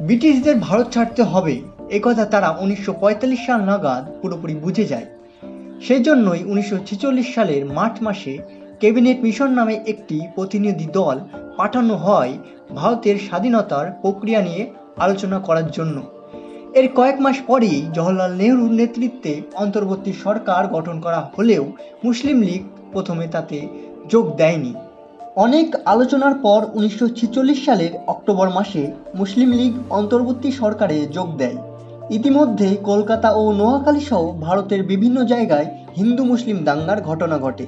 ব্রিটিশদের ভারত ছাড়তে হবে, এ কথা তারা উনিশশো পঁয়তাল্লিশ সাল নাগাদ পুরোপুরি বুঝে যায়। সেই জন্যই উনিশশো ছেচল্লিশ সালের মার্চ মাসে ক্যাবিনেট মিশন নামে একটি প্রতিনিধি দল পাঠানো হয় ভারতের স্বাধীনতার প্রক্রিয়া নিয়ে আলোচনা করার জন্য। এর কয়েক মাস পরেই জওহরলাল নেহরুর নেতৃত্বে অন্তর্বর্তী সরকার গঠন করা হলেও মুসলিম লীগ প্রথমে তাতে যোগ দেয়নি। অনেক আলোচনার পর উনিশশো ছেচল্লিশ সালের অক্টোবর মাসে মুসলিম লীগ অন্তর্বর্তী সরকারে যোগ দেয়। ইতিমধ্যে কলকাতা ও নোয়াখালী সহ ভারতের বিভিন্ন জায়গায় হিন্দু মুসলিম দাঙ্গার ঘটনা ঘটে।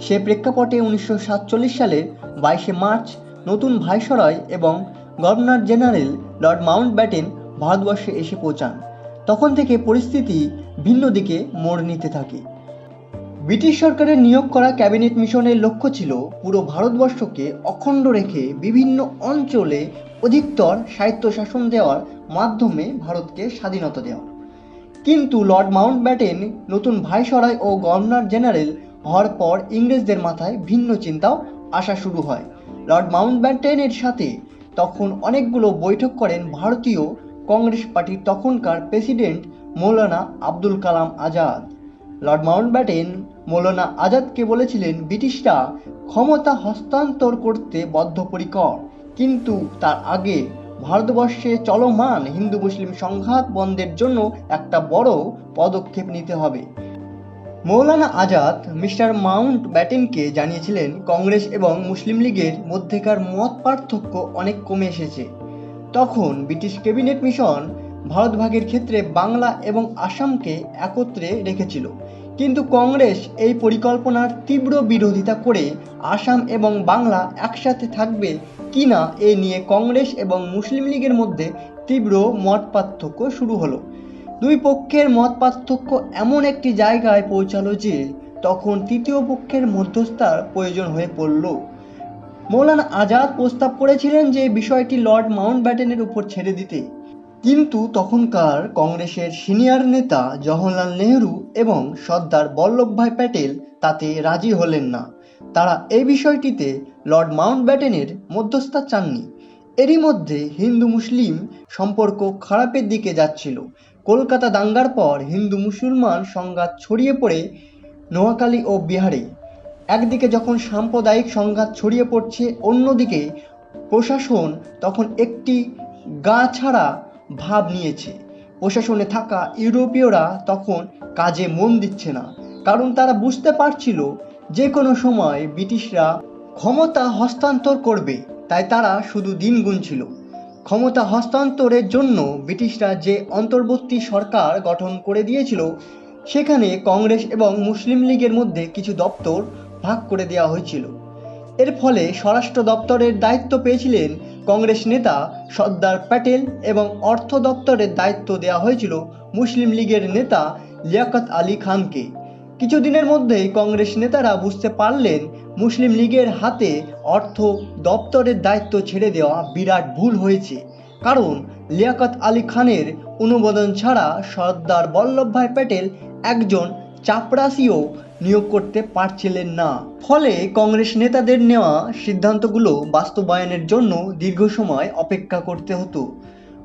সে প্রেক্ষাপটে উনিশশো সাতচল্লিশ সালের বাইশে মার্চ নতুন ভাইসরয় এবং governor general lord Mountbatten ভারতবর্ষে এসে পৌঁছান। তখন থেকে পরিস্থিতি ভিন্ন দিকে মোড় নিতে থাকে। ব্রিটিশ সরকারের নিয়োগ করা ক্যাবিনেট মিশনের লক্ষ্য ছিল পুরো ভারতবর্ষকে অখণ্ড রেখে বিভিন্ন অঞ্চলে অধিকতর স্বায়ত্তশাসন দেওয়ার মাধ্যমে ভারতকে স্বাধীনতা দেওয়া। কিন্তু লর্ড মাউন্ট ব্যাটেন নতুন ভাইসরয় ও গভর্নর জেনারেল হওয়ার পর ইংরেজদের মাথায় ভিন্ন চিন্তাও আসা শুরু হয়। লর্ড মাউন্ট ব্যাটেনের সাথে তখন অনেকগুলো বৈঠক করেন ভারতীয় কংগ্রেস পার্টির তখনকার president Maulana Abdul Kalam Azad. Lord Mountbatten Maulana আজাদকে বলেছিলেন, ব্রিটিশরা ক্ষমতা হস্তান্তর করতে বদ্ধপরিকর। কিন্তু তার আগে ভারতবর্ষে চলমান হিন্দু মুসলিম সংঘাত বন্ধের জন্য একটা বড় পদক্ষেপ নিতে হবে। মৌলানা আজাদ মিস্টার মাউন্ট ব্যাটেনকে জানিয়েছিলেন, কংগ্রেস এবং মুসলিম লীগের মধ্যেকার মত পার্থক্য অনেক কমে এসেছে। তখন ব্রিটিশ ক্যাবিনেট মিশন ভারত ভাগের ক্ষেত্রে বাংলা এবং আসামকে একত্রে রেখেছিল। কিন্তু কংগ্রেস এই পরিকল্পনার তীব্র বিরোধিতা করে আসাম এবং বাংলা একসাথে থাকবে কিনা এ নিয়ে কংগ্রেস এবং মুসলিম লীগের মধ্যে তীব্র মত পার্থক্য শুরু হলো। দুই পক্ষের মত পার্থক্য এমন একটি জায়গায় পৌঁছালো যে তখন তৃতীয় পক্ষের মধ্যস্থার প্রয়োজন হয়ে পড়ল। মৌলানা আজাদ প্রস্তাব করেছিলেন যে বিষয়টি লর্ড মাউন্ট ব্যাটেনের উপর ছেড়ে দিতে। কিন্তু তখনকার কংগ্রেসের সিনিয়র নেতা জওহরলাল নেহরু এবং সর্দার বল্লভভাই প্যাটেল তাতে রাজি হলেন না। তারা এই বিষয়টিতে লর্ড মাউন্ট ব্যাটেনের মধ্যস্থতা চাননি। এরই মধ্যে হিন্দু মুসলিম সম্পর্ক খারাপের দিকে যাচ্ছিল। কলকাতা দাঙ্গার পর হিন্দু মুসলমান সংঘাত ছড়িয়ে পড়ে নোয়াখালী ও বিহারে। একদিকে যখন সাম্প্রদায়িক সংঘাত ছড়িয়ে পড়ছে, অন্যদিকে প্রশাসন তখন একটি গা ছাড়া ভাব নিয়েছে। প্রশাসনে থাকা ইউরোপীয়রা তখন কাজে মন দিচ্ছে না, কারণ তারা বুঝতে পারছিল যে কোনো সময় ব্রিটিশরা ক্ষমতা হস্তান্তর করবে, তাই তারা শুধু দিন গুনছিল। ক্ষমতা হস্তান্তরের জন্য ব্রিটিশরা যে অন্তর্বর্তী সরকার গঠন করে দিয়েছিল, সেখানে কংগ্রেস এবং মুসলিম লীগের মধ্যে কিছু দপ্তর ভাগ করে দেওয়া হয়েছিল। এর ফলে স্বরাষ্ট্র দপ্তরের দায়িত্ব পেয়েছিলেন কংগ্রেস নেতা সর্দার প্যাটেল এবং অর্থ দপ্তরের দায়িত্ব দেওয়া হয়েছিল মুসলিম লীগের নেতা লিয়াকত আলী খানকে। কিছুদিনের মধ্যেই কংগ্রেস নেতারা বুঝতে পারলেন মুসলিম লীগের হাতে অর্থ দপ্তরের দায়িত্ব ছেড়ে দেওয়া বিরাট ভুল হয়েছে। কারণ লিয়াকত আলী খানের অনুমোদন ছাড়া সর্দার বল্লভভাই প্যাটেল একজন চাপরাসিও নিয়োগ করতে পারছিলেন না। ফলে কংগ্রেস নেতাদের নেওয়া সিদ্ধান্তগুলো বাস্তবায়নের জন্য দীর্ঘ সময় অপেক্ষা করতে হতো।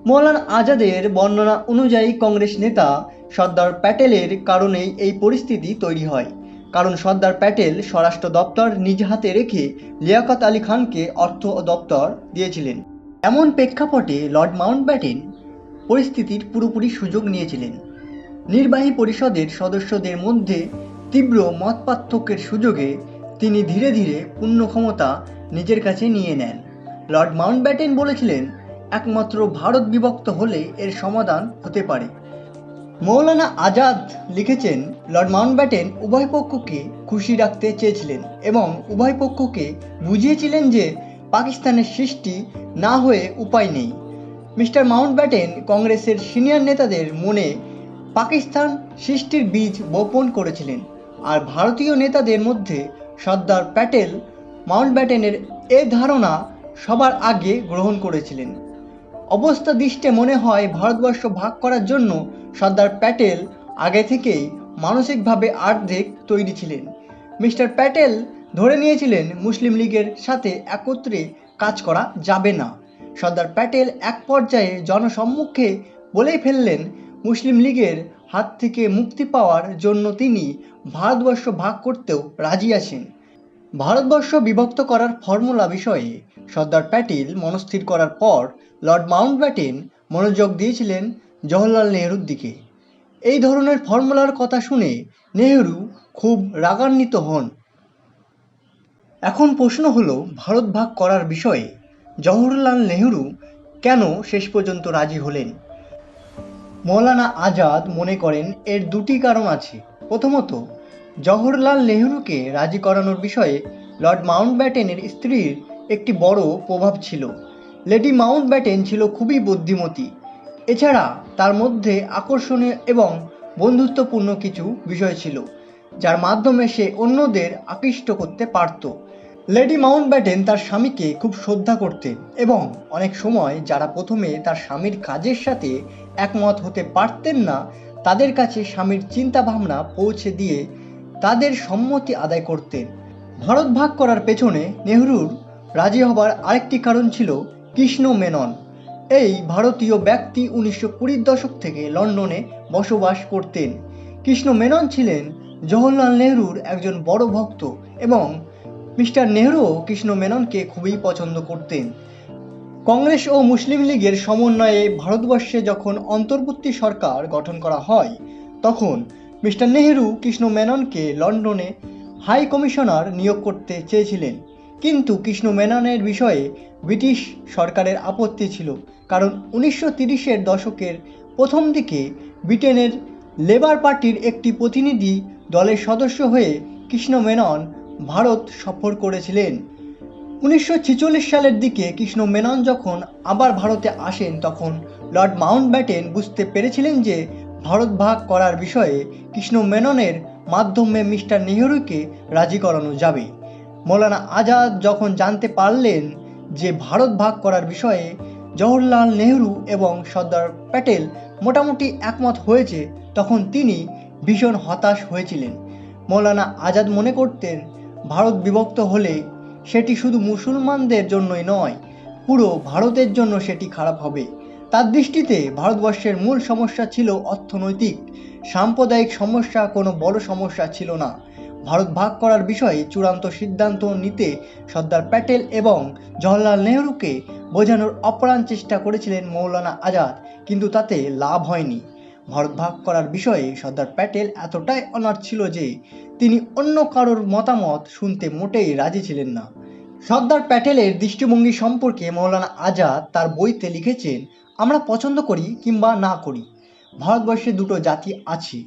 মৌলানা আজাদের বর্ণনা অনুযায়ী কংগ্রেস নেতা সর্দার প্যাটেলের কারণেই এই পরিস্থিতি তৈরি হয়। কারণ সর্দার প্যাটেল স্বরাষ্ট্র দপ্তর নিজ হাতে রেখে লিয়াকত আলী খানকে অর্থ দপ্তর দিয়েছিলেন। এমন প্রেক্ষাপটে লর্ড মাউন্ট ব্যাটেন পরিস্থিতির পুরোপুরি সুযোগ নিয়েছিলেন। নির্বাহী পরিষদের সদস্যদের মধ্যে তীব্র মত পার্থক্যের সুযোগে তিনি ধীরে ধীরে পূর্ণ ক্ষমতা নিজের কাছে নিয়ে নেন। লর্ড মাউন্ট ব্যাটেন বলেছিলেন, একমাত্র ভারত বিভক্ত হলে এর সমাধান হতে পারে। মৌলানা আজাদ লিখেছেন, লর্ড মাউন্ট ব্যাটেন উভয় পক্ষকে খুশি রাখতে চেয়েছিলেন এবং উভয় পক্ষকে বুঝিয়েছিলেন যে পাকিস্তানের সৃষ্টি না হয়ে উপায় নেই। মিস্টার মাউন্ট ব্যাটেন কংগ্রেসের সিনিয়র নেতাদের মনে পাকিস্তান সৃষ্টির বীজ বপন করেছিলেন। আর ভারতীয় নেতাদের মধ্যে সর্দার প্যাটেল মাউন্ট ব্যাটেনের এ ধারণা সবার আগে গ্রহণ করেছিলেন। অবস্থা দৃষ্টে মনে হয় ভারতবর্ষ ভাগ করার জন্য সর্দার প্যাটেল আগে থেকেই মানসিকভাবে আর্ধেক তৈরি ছিলেন। মিস্টার প্যাটেল ধরে নিয়েছিলেন মুসলিম লীগের সাথে একত্রে কাজ করা যাবে না। সর্দার প্যাটেল এক পর্যায়ে জনসম্মুখে বলেই ফেললেন, মুসলিম লীগের হাত থেকে মুক্তি পাওয়ার জন্য তিনি ভারতবর্ষ ভাগ করতেও রাজি আছেন। ভারতবর্ষ বিভক্ত করার ফর্মুলা বিষয়ে সর্দার প্যাটেল মনস্থির করার পর লর্ড মাউন্টব্যাটেন মনোযোগ দিয়েছিলেন জওহরলাল নেহরুর দিকে। এই ধরনের ফর্মুলার কথা শুনে নেহরু খুব রাগান্বিত হন। এখন প্রশ্ন হলো, ভারত ভাগ করার বিষয়ে জওহরলাল নেহরু কেন শেষ পর্যন্ত রাজি হলেন? মৌলানা আজাদ মনে করেন এর দুটি কারণ আছে। প্রথমত, জওহরলাল নেহরুকে রাজি করানোর বিষয়ে লর্ড মাউন্টব্যাটেনের স্ত্রীর একটি বড় প্রভাব ছিল। লেডি মাউন্টব্যাটেন ছিল খুবই বুদ্ধিমতী। এছাড়া তার মধ্যে আকর্ষণীয় এবং বন্ধুত্বপূর্ণ কিছু বিষয় ছিল, যার মাধ্যমে সে অন্যদের আকৃষ্ট করতে পারত। লেডি মাউন্টব্যাটেন তার স্বামীকে খুব শ্রদ্ধা করতেন এবং অনেক সময় যারা প্রথমে তার স্বামীর কাজের সাথে একমত হতে পারতেন না, তাদের কাছে স্বামীর চিন্তাভাবনা পৌঁছে দিয়ে তাদের সম্মতি আদায় করতেন। ভারত ভাগ করার পেছনে নেহরুর রাজি হবার আরেকটি কারণ ছিল কৃষ্ণ মেনন। এই ভারতীয় ব্যক্তি উনিশশো কুড়ির দশক থেকে লন্ডনে বসবাস করতেন। কৃষ্ণ মেনন ছিলেন জওহরলাল নেহরুর একজন বড় ভক্ত এবং মিস্টার নেহরুও কৃষ্ণ মেননকে খুবই পছন্দ করতেন। কংগ্রেস ও মুসলিম লীগের সমন্বয়ে ভারতবর্ষে যখন অন্তর্বর্তী সরকার গঠন করা হয়, তখন মিস্টার নেহেরু কৃষ্ণ মেননকে লন্ডনে হাই কমিশনার নিয়োগ করতে চেয়েছিলেন। কিন্তু কৃষ্ণ মেননের বিষয়ে ব্রিটিশ সরকারের আপত্তি ছিল, কারণ উনিশশো তিরিশের দশকের প্রথম দিকে ব্রিটেনের লেবার পার্টির একটি প্রতিনিধি দলের সদস্য হয়ে কৃষ্ণ মেনন ভারত সফর করেছিলেন। উনিশশো ছেচল্লিশ সালের দিকে কৃষ্ণ মেনন যখন আবার ভারতে আসেন, তখন লর্ড মাউন্ট ব্যাটেন বুঝতে পেরেছিলেন যে ভারত ভাগ করার বিষয়ে কৃষ্ণ মেননের মাধ্যমে মিস্টার নেহরুকে রাজি করানো যাবে। মৌলানা আজাদ যখন জানতে পারলেন যে ভারত ভাগ করার বিষয়ে জওহরলাল নেহরু এবং সর্দার প্যাটেল মোটামুটি একমত হয়েছে, তখন তিনি ভীষণ হতাশ হয়েছিলেন। মৌলানা আজাদ মনে করতেন ভারত বিভক্ত হলে সেটি শুধু মুসলমানদের জন্যই নয়, পুরো ভারতের জন্য সেটি খারাপ হবে। তার দৃষ্টিতে ভারতবর্ষের মূল সমস্যা ছিল অর্থনৈতিক। সাম্প্রদায়িক সমস্যা কোনো বড় সমস্যা ছিল না। ভারত ভাগ করার বিষয়ে চূড়ান্ত সিদ্ধান্ত নিতে সর্দার প্যাটেল এবং জওহরলাল নেহরুকে বোঝানোর অপ্রাণ চেষ্টা করেছিলেন মৌলানা আজাদ, কিন্তু তাতে লাভ হয়নি। ভারত ভাগ করার বিষয়ে সর্দার প্যাটেল এতটাই অনার ছিল যে তিনি অন্য কারোর মতামত শুনতে মোটেই রাজি ছিলেন না। সর্দার প্যাটেলের দৃষ্টিভঙ্গি সম্পর্কে মৌলানা আজাদ তার বইতে লিখেছেন, আমরা পছন্দ করি কিংবা না করি। ভারতবর্ষে দুটো জাতি আছে।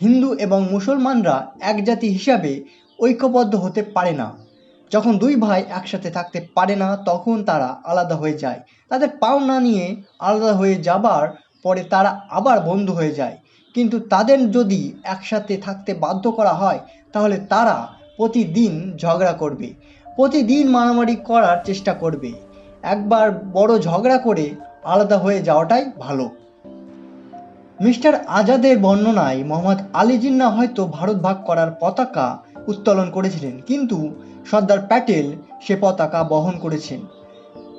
হিন্দু এবং মুসলমানরা এক জাতি হিসাবে ঐক্যবদ্ধ হতে পারে না। যখন দুই ভাই একসাথে থাকতে পারে না, তখন তারা আলাদা হয়ে যায়। তাদের পাওনা নিয়ে আলাদা হয়ে যাবার পরে তারা আবার বন্ধু হয়ে যায়। কিন্তু তাদের যদি একসাথে থাকতে বাধ্য করা হয়, তাহলে তারা প্রতিদিন ঝগড়া করবে। প্রতিদিন মারামারি করার চেষ্টা করবে। একবার বড় ঝগড়া করে আলাদা হয়ে যাওয়াটাই ভালো। মিস্টার আজাদের বর্ণনায় মোহাম্মদ আলী জিন্না হয়তো ভারত ভাগ করার পতাকা উত্তোলন করেছিলেন, কিন্তু সর্দার প্যাটেল সে পতাকা বহন করেছেন।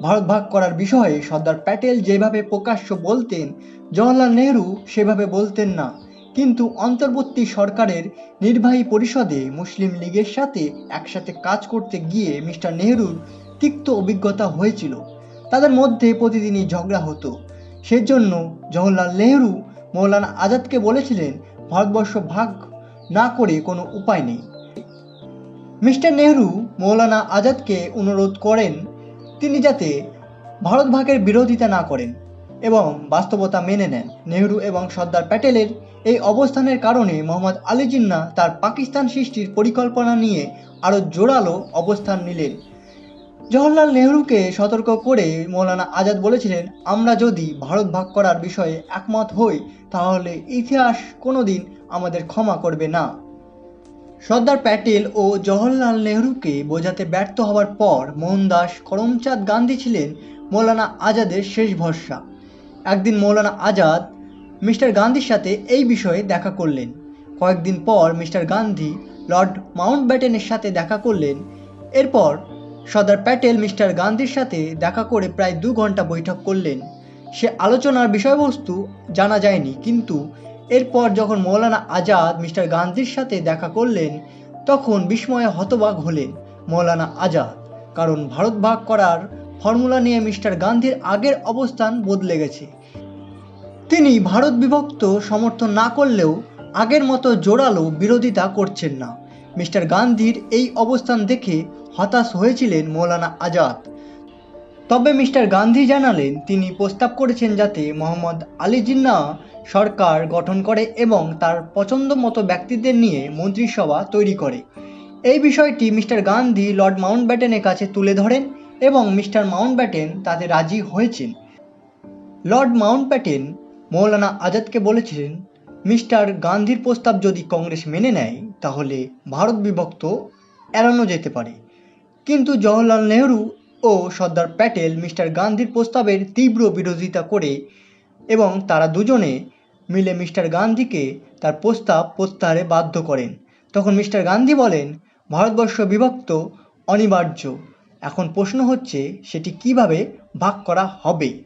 ভারত ভাগ করার বিষয়ে সর্দার প্যাটেল যেভাবে প্রকাশ্য বলতেন, জওয়াহরলাল নেহরু সেভাবে বলতেন না। কিন্তু অন্তর্বর্তী সরকারের নির্বাহী পরিষদে মুসলিম লীগের সাথে একসাথে কাজ করতে গিয়ে মিস্টার নেহরুর তিক্ত অভিজ্ঞতা হয়েছিল। তাদের মধ্যে প্রতিদিনই ঝগড়া হতো। সেজন্য জওহরলাল নেহরু মৌলানা আজাদকে বলেছিলেন, ভারতবর্ষ ভাগ না করে কোনো উপায় নেই। মিস্টার নেহরু মৌলানা আজাদকে অনুরোধ করেন তিনি যাতে ভারত ভাগের বিরোধিতা না করেন এবং বাস্তবতা মেনে নেন। নেহরু এবং সর্দার প্যাটেলের এই অবস্থানের কারণে মোহাম্মদ আলী জিন্না তার পাকিস্তান সৃষ্টির পরিকল্পনা নিয়ে আরও জোরালো অবস্থান নিলেন। জওহরলাল নেহরুকে সতর্ক করে মৌলানা আজাদ বলেছিলেন, আমরা যদি ভারত ভাগ করার বিষয়ে একমত হই, তাহলে ইতিহাস কোনোদিন আমাদের ক্ষমা করবে না। সর্দার প্যাটেল ও জওহরলাল নেহরুকে বোঝাতে ব্যর্থ হওয়ার পর মোহনদাস করমচাঁদ গান্ধী ছিলেন মৌলানা আজাদের শেষ ভরসা। একদিন মৌলানা আজাদ মিস্টার গান্ধীর সাথে এই বিষয়ে দেখা করলেন। কয়েকদিন পর মিস্টার গান্ধী লর্ড মাউন্টব্যাটেনের সাথে দেখা করলেন। এরপর সর্দার প্যাটেল মিস্টার গান্ধীর সাথে দেখা করে প্রায় দু ঘণ্টা বৈঠক করলেন। সে আলোচনার বিষয়বস্তু জানা যায়নি, কিন্তু এরপর যখন মৌলানা আজাদ মিস্টার গান্ধীর সাথে দেখা করলেন, তখন বিস্ময়ে হতবাক হলেন মৌলানা আজাদ, কারণ ভারত ভাগ করার ফর্মুলা নিয়ে মিস্টার গান্ধীর আগের অবস্থান বদলে গেছে। তিনি ভারত বিভক্ত সমর্থন না করলেও আগের মতো জোরালো বিরোধিতা করছেন না। মিস্টার গান্ধীর এই অবস্থান দেখে হতাশ হয়েছিলেন মৌলানা আজাদ। তবে মিস্টার গান্ধী জানালেন, তিনি প্রস্তাব করেছেন যাতে মোহাম্মদ আলী জিন্না সরকার গঠন করে এবং তার পছন্দ মতো ব্যক্তিদের নিয়ে মন্ত্রিসভা তৈরি করে। এই বিষয়টি মিস্টার গান্ধী লর্ড মাউন্টব্যাটেনের কাছে তুলে ধরেন এবং মিস্টার মাউন্টব্যাটেন তাতে রাজি হয়েছেন। লর্ড মাউন্টব্যাটেন মৌলানা আজাদকে বলেছিলেন, মিস্টার গান্ধীর প্রস্তাব যদি কংগ্রেস মেনে নেয়, তাহলে ভারত বিভক্ত এড়ানো যেতে পারে। কিন্তু জওহরলাল নেহরু ও সর্দার প্যাটেল মিস্টার গান্ধীর প্রস্তাবের তীব্র বিরোধিতা করে এবং তারা দুজনে মিলে মিস্টার গান্ধীকে তার প্রস্তাব প্রত্যাহারে বাধ্য করেন। তখন মিস্টার গান্ধী বলেন, ভারতবর্ষ বিভক্ত, অনিবার্য। এখন প্রশ্ন হচ্ছে, সেটি কীভাবে ভাগ করা হবে?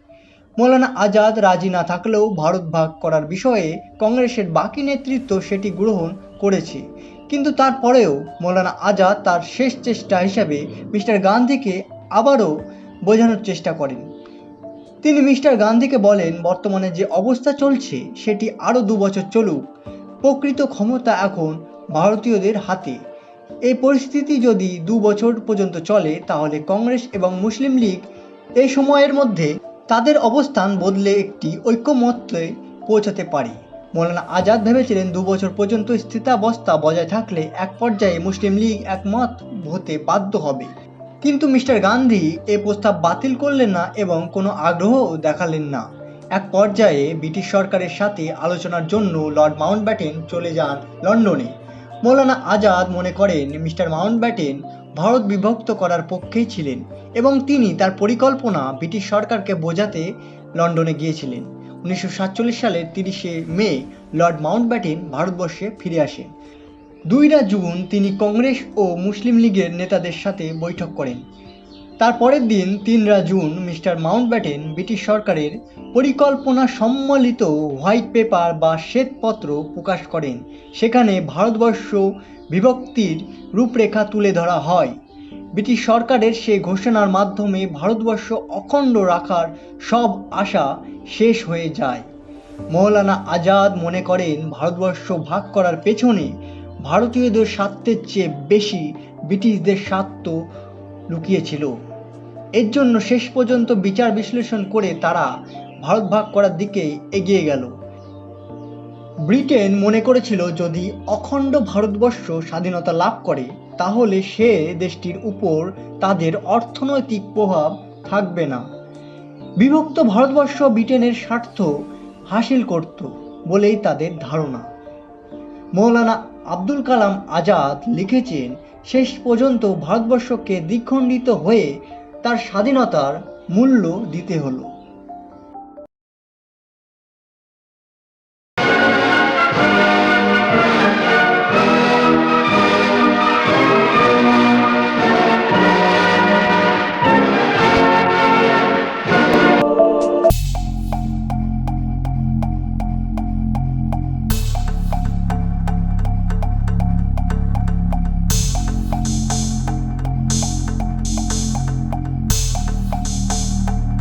মৌলানা আজাদ রাজি না থাকলেও ভারত ভাগ করার বিষয়ে কংগ্রেসের বাকি নেতৃত্ব সেটি গ্রহণ করেছে। কিন্তু তারপরেও মৌলানা আজাদ তার শেষ চেষ্টা হিসাবে মিস্টার গান্ধীকে আবারও বোঝানোর চেষ্টা করেন। তিনি মিস্টার গান্ধীকে বলেন, বর্তমানে যে অবস্থা চলছে, সেটি আরও দু বছর চলুক। প্রকৃত ক্ষমতা এখন ভারতীয়দের হাতে। এই পরিস্থিতি যদি দু বছর পর্যন্ত চলে, তাহলে কংগ্রেস এবং মুসলিম লীগ এই সময়ের মধ্যে তাদের অবস্থান বদলে একটি ঐক্যমত্যে পৌঁছাতে পারে। মৌলানা আজাদ ভেবেছিলেন, দু বছর পর্যন্ত স্থিতাবস্থা বজায় থাকলে এক পর্যায়ে মুসলিম লীগ একমত হতে বাধ্য হবে। কিন্তু মিস্টার গান্ধী এ প্রস্তাব বাতিল করলেন না এবং কোনো আগ্রহ দেখালেন না। এক পর্যায়ে ব্রিটিশ সরকারের সাথে আলোচনার জন্য লর্ড মাউন্টব্যাটেন চলে যান লন্ডনে। মৌলানা আজাদ মনে করেন মিস্টার মাউন্টব্যাটেন ভারত বিভক্ত করার পক্ষেই ছিলেন এবং তিনি তার পরিকল্পনা ব্রিটিশ সরকারকে বোঝাতে লন্ডনে গিয়েছিলেন। উনিশশো সাতচল্লিশ সালের তিরিশে মে লর্ড মাউন্টব্যাটেন ভারতবর্ষে ফিরে আসেন। দুইরা জুন তিনি কংগ্রেস ও মুসলিম লীগের নেতাদের সাথে বৈঠক করেন। তার পরের দিন তিনরা জুন মিস্টার মাউন্টব্যাটেন ব্রিটিশ সরকারের পরিকল্পনা সম্মিলিত হোয়াইট পেপার বা শ্বেতপত্র প্রকাশ করেন। সেখানে ভারতবর্ষ বিভক্তির রূপরেখা তুলে ধরা হয়। ব্রিটিশ সরকারের সে ঘোষণার মাধ্যমে ভারতবর্ষ অখণ্ড রাখার সব আশা শেষ হয়ে যায়। মৌলানা আজাদ মনে করেন, ভারতবর্ষ ভাগ করার পেছনে ভারতীয়দের স্বার্থের চেয়ে বেশি ব্রিটিশদের স্বার্থ লুকিয়েছিল। এর জন্য শেষ পর্যন্ত বিচার বিশ্লেষণ করে তারা ভারত ভাগ করার দিকে এগিয়ে গেল। ব্রিটেন মনে করেছিল, যদি অখণ্ড ভারতবর্ষ স্বাধীনতা লাভ করে, তাহলে সে দেশটির উপর তাদের অর্থনৈতিক প্রভাব থাকবে না। বিভক্ত ভারতবর্ষ ব্রিটেনের স্বার্থ হাসিল করত বলেই তাদের ধারণা। মৌলানা আব্দুল কালাম আজাদ লিখেছেন শেষ পর্যন্ত ভারতবর্ষকে দ্বিখণ্ডিত হয়ে তার স্বাধীনতার মূল্য দিতে হলো।